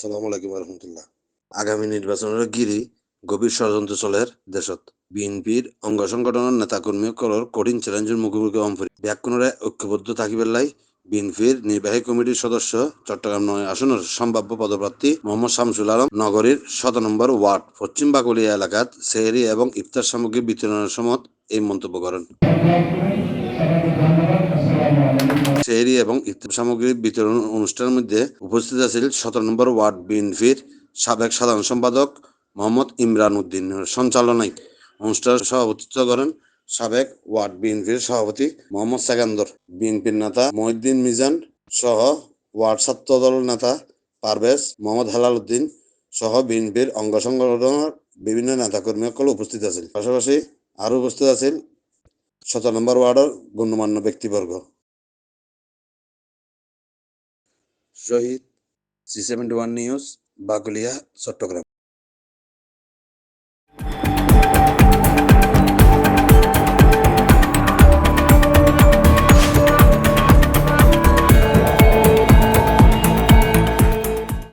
আসসালামু আলাইকুম রহমতুল্লাহ আগামী নির্বাচনের গিরি গভীর ষড়যন্ত্র চলের দেশত। বিএনপির অঙ্গ সংগঠনের নেতাকর্মীসকলের কঠিন চ্যালেঞ্জের মুখোমুখি অম্ফরি ব্যাকুণরে ঐক্যবদ্ধ থাকিবার লাই বিএনপির নির্বাহী কমিটির সদস্য চট্টগ্রাম নয় আসনের সম্ভাব্য পদপ্রার্থী মোহাম্মদ শামসুল আলম নগরীর শত নম্বর ওয়ার্ড পশ্চিম বাকুলিয়া এলাকাত সেহরি এবং ইফতার সামগ্রী বিতরণের সময় এই মন্তব্য করেন। সেহরি এবং ইফতার সামগ্রী বিতরণ অনুষ্ঠানের মধ্যে উপস্থিত আছেন সতেরো নম্বর ওয়ার্ড বিএনপির সাবেক সাধারণ সম্পাদক মোহাম্মদ ইমরান উদ্দিন সঞ্চালনায়। অনুষ্ঠানে সভাপতিত্ব করেন সাবেক ওয়ার্ড বিএনপির সভাপতি মোহাম্মদ সেকান্দর, বিএনপির নেতা মহিউদ্দিন মিজান সহ ওয়ার্ড ছাত্র দল নেতা পারভেজ মোহাম্মদ হেলাল উদ্দিন সহ বিএনপির অঙ্গ সংগঠনের বিভিন্ন নেতাকর্মী সকল উপস্থিত আছেন। পাশাপাশি আরও উপস্থিত আছেন সতেরো নম্বর ওয়ার্ডের গণ্যমান্য ব্যক্তিবর্গ। Shahid C seventy one news Bagulia Chattogram.